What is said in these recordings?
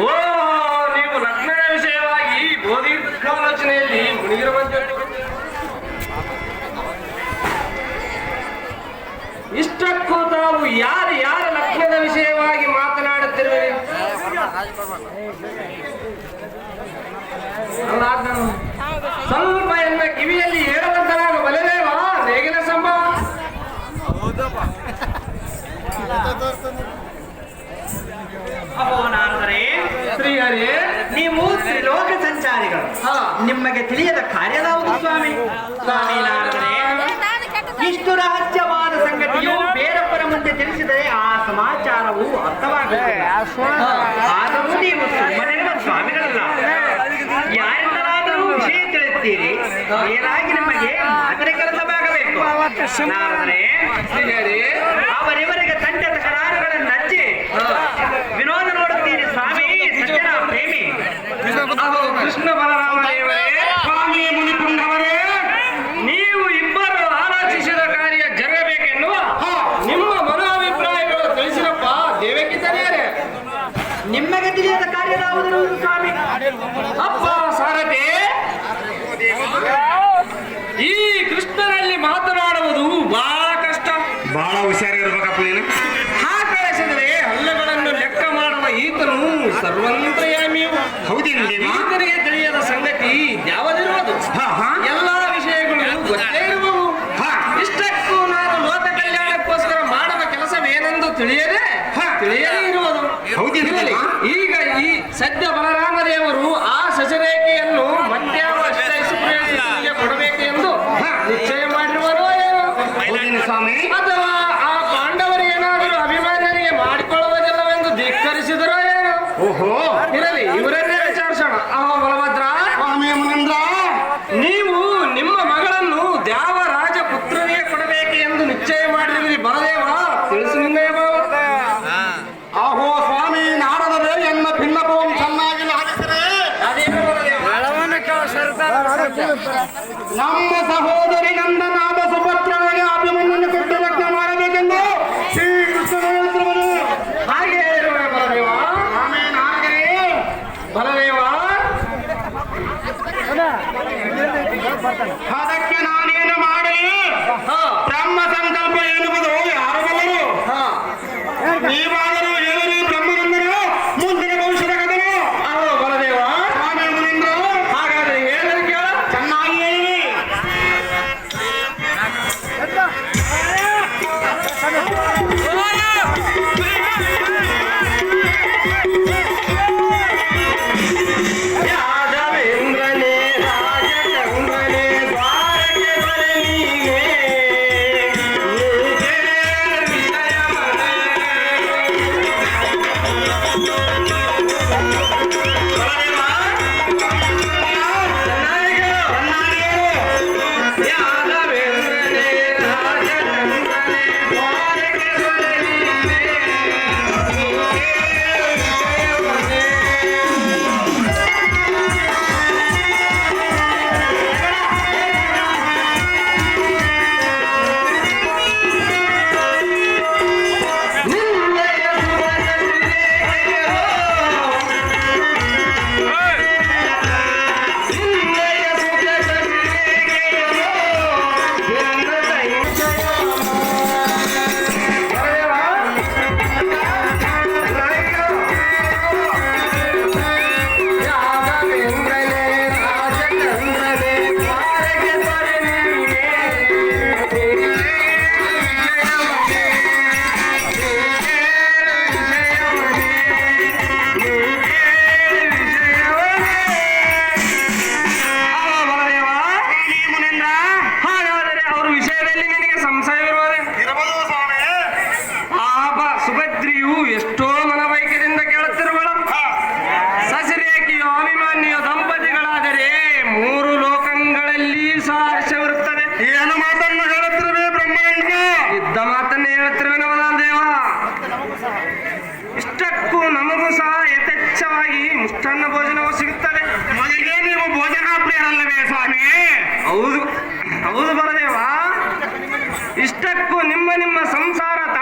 ಓ, ನೀವು ಲಗ್ನದ ವಿಷಯವಾಗಿ ಬೋಧಿಕಾಲೋಚನೆಯಲ್ಲಿ ಮುನಿಗಿರುವಂತೆ ಇಷ್ಟಕ್ಕೂ ತಾವು ಯಾರು ಯಾರ ಲಗ್ನದ ವಿಷಯವಾಗಿ ಮಾತನಾಡುತ್ತಿರುವೆ ಸ್ವಲ್ಪ ಎನ್ನ ಕಿವಿಯಲ್ಲಿ ಹೇಳುವಂತ ನಾನು ಬಲದೇವಾ ನೇಗಿನ ಸಂಭವ. ಅಹೋ ನಾರದರೆ ಶ್ರೀಹರಿ ನೀವು ತ್ರಿಲೋಕ ಸಂಚಾರಿಗಳು. ನಿಮಗೆ ತಿಳಿಯದ ಕಾರ್ಯದಾವುದು ಸ್ವಾಮಿ? ಸ್ವಾಮಿ ನಾರದರೆ ಇಷ್ಟು ರಹಸ್ಯವಾದ ಸಂಗತಿಯು ಬೇರೊಬ್ಬರ ಮುಂದೆ ತಿಳಿಸಿದರೆ ಆ ಸಮಾಚಾರವು ಅರ್ಥವಾಗುತ್ತದೆ ಆದರೂ ನೀವು ಸುಮ್ಮನಿರುವ ಸ್ವಾಮಿಗಳಲ್ಲ. ಯಾರಿಂದಲಾದರೂ ವಿಷಯ ತಿಳಿಸ್ತೀರಿ ಏನಾಗಿ ನಮಗೆ ಮಾತರೆ ಕೆಲಸವಾಗಬೇಕು? ನಾರದರೆ ಅವರಿವರಿಗೆ ತಂಡದ ಕರಾರುಗಳನ್ನು ಹಚ್ಚಿ ವಿನೋದ ನೋಡುತ್ತೀರಿ ಸ್ವಾಮಿ ಸಜ್ಜನ ಪ್ರೇಮಿ ಅಹೋ ಕೃಷ್ಣ 头顶체 믿? ಮಾಡಿರುವಿರಿ ಬಲದೇವ ತಿಳಿಸು ನಿನ್ನಯ ಆಹೋ ಸ್ವಾಮಿ ನಾಡದರೆ ಎನ್ನ ಭಿನ್ನಪವಂ ಚೆನ್ನಾಗಿ ಬಲದೇವ ನಮ್ಮ ಸಹೋದರಿ ನಂದನಾದ ಸುಪುತ್ರನಿಗೆ ಅಭಿಮನ್ಯನ ಕೊಟ್ಟು ಲಗ್ನ ಮಾಡಬೇಕೆಂದು ಶ್ರೀ ಕೃಷ್ಣ ಹಾಗೆ ಹೇಳುವ ಬಲದೇವ ಸ್ವಾಮಿ ನಾರದರೆ ಬಲದೇವ ಅದಕ್ಕೆ ನಾನೇನು ಮಾಡಲಿ? ಹಾ. కర్మ సంకల్ప ఎనుగుదు そう。ನಿಮ್ಮ ಸಂಸಾರ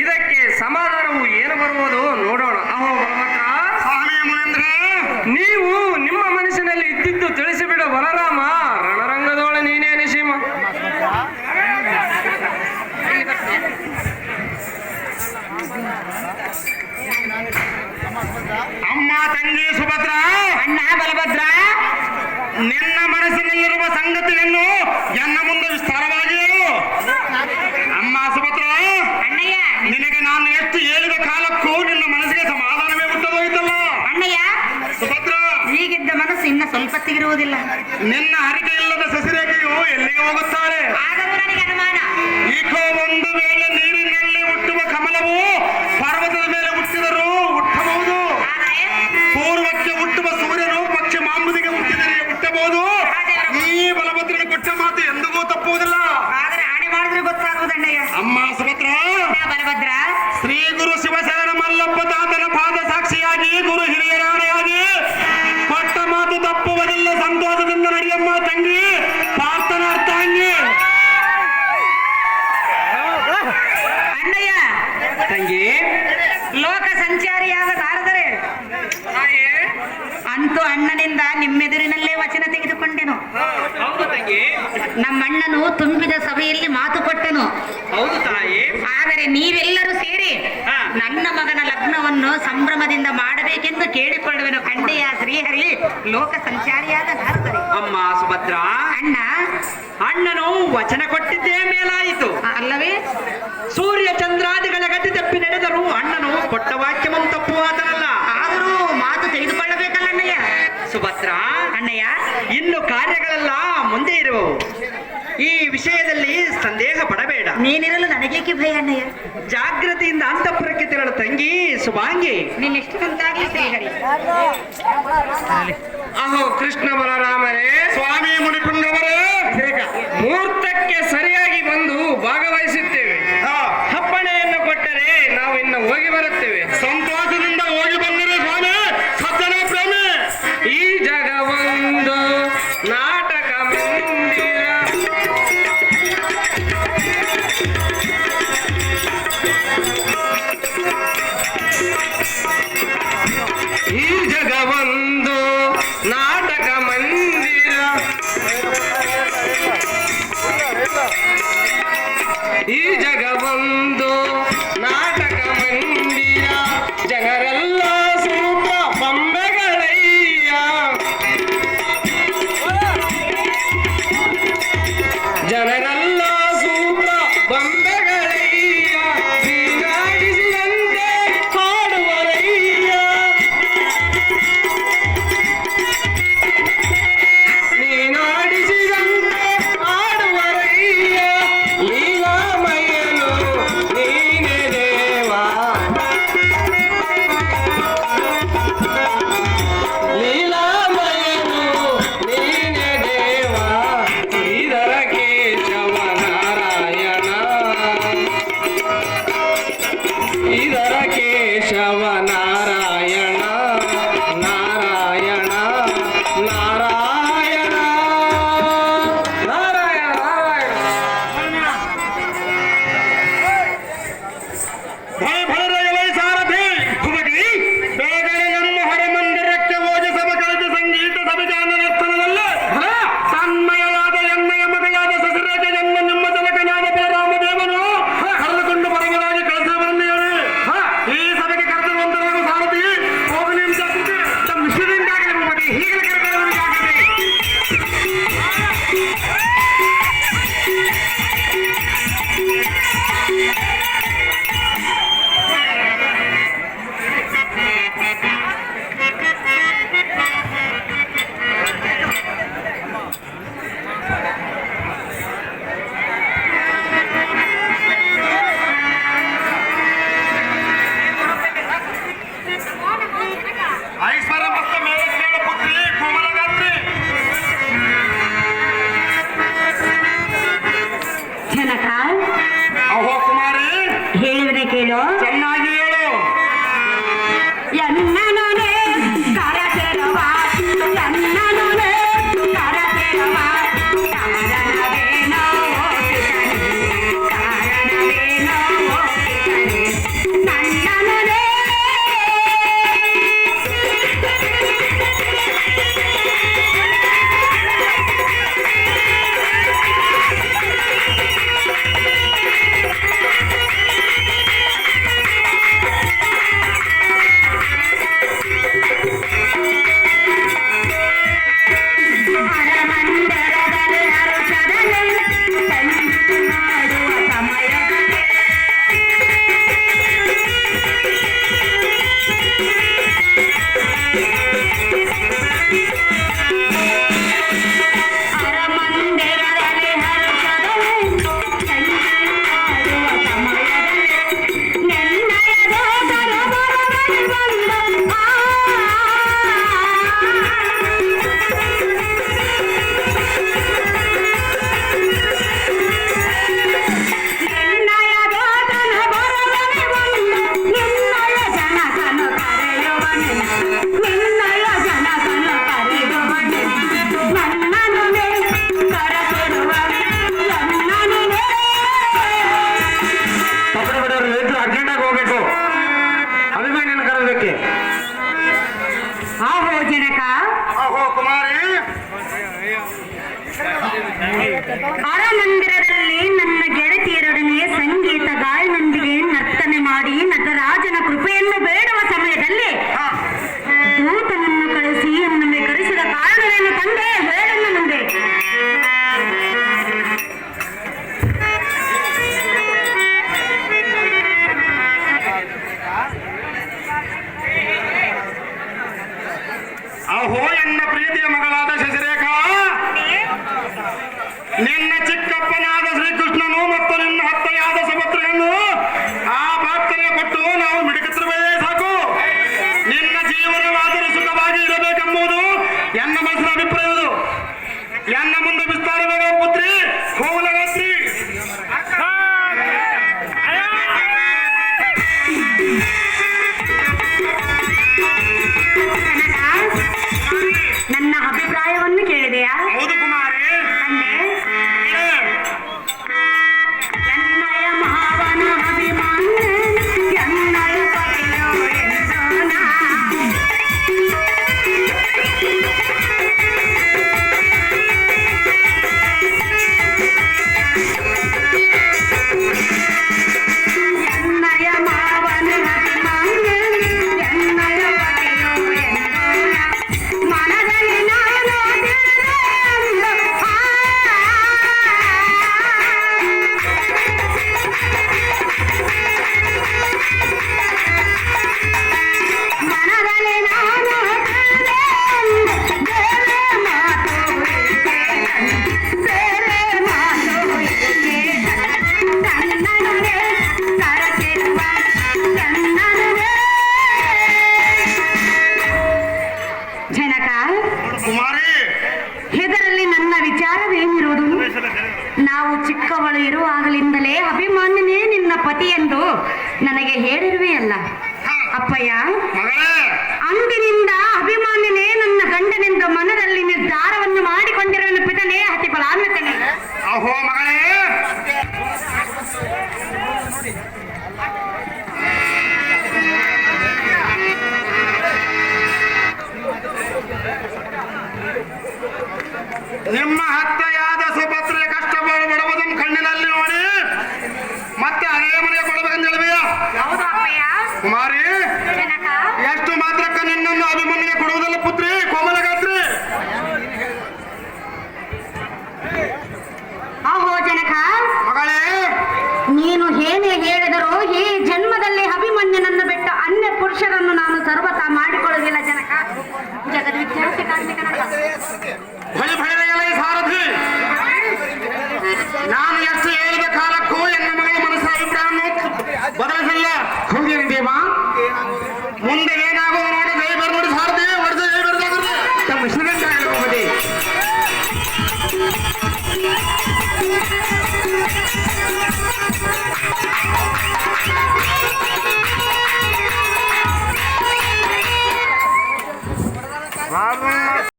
ಇದಕ್ಕೆ ಸಮಾಧಾನವು ಏನು ಬರುವುದು ನೋಡೋಣ. ಅಹೋ ಭಗವಂತ ನೀವು ಇರುವುದಿಲ್ಲ. ನಿನ್ನ ಅರಿಕೆ ಇಲ್ಲದ ಸಸಿರೇಖೆಯು ಎಲ್ಲಿಗೆ ಹೋಗುತ್ತಾಳೆ? ನಮ್ಮಣ್ಣನು ತುಂಬಿದ ಸಭೆಯಲ್ಲಿ ಮಾತು ಕೊಟ್ಟನು. ಹೌದು ತಾಯಿ. ಆದರೆ ನೀವೆಲ್ಲರೂ ಸೇರಿ ನನ್ನ ಮಗನ ಲಗ್ನವನ್ನು ಸಂಭ್ರಮದಿಂದ ಮಾಡಬೇಕೆಂದು ಕೇಳಿಕೊಳ್ಳುವೆನು ಕಂಡೆಯ ಶ್ರೀಹರಿ ಲೋಕ ಸಂಚಾರಿಯಾದ ನಾರದರಿ. ಅಮ್ಮ ಸುಭದ್ರ. ಅಣ್ಣ. ಅಣ್ಣನು ವಚನ ಕೊಟ್ಟಿದ್ದೇ ಮೇಲಾಯಿತು. ಅಲ್ಲವೇ? ಸೂರ್ಯ ಚಂದ್ರಾದಿಗಳ ಗತಿ ತಪ್ಪಿ ನಡೆದರೂ ಅಣ್ಣನು ಕೊಟ್ಟ ವಾಕ್ಯವನ್ನು ತಪ್ಪು ಆತನಲ್ಲ. ಆದರೂ ಮಾತು ತೆಗೆದುಕೊಳ್ಳಬೇಕಲ್ಲ ಅಣ್ಣಯ್ಯ ಸುಭದ್ರ. ಅಣ್ಣಯ್ಯ. ಇನ್ನು ಕಾರ್ಯ ಮುಂದೆ ಇರುವವು ಈ ವಿಷಯದಲ್ಲಿ ಸಂದೇಹ ಪಡಬೇಡ. ನೀನಿರಲು ನನಗೇಕೆ ಭಯ ಅಣ್ಣಯ್ಯ? ಜಾಗ್ರತೆಯಿಂದ ಅಂತಃಪುರಕ್ಕೆ ತೆರಳು ತಂಗಿ ಸುಭಾಂಗಿ. ನಿನ್ನೆಷ್ಟು ಇಷ್ಟು ಶ್ರೀಹರಿ ಅಹೋ ಕೃಷ್ಣ ಬಲರಾಮರೇ ಸ್ವಾಮಿ ಮುನಿಕುಂಡವರೇ এই জায়গা বন্ধ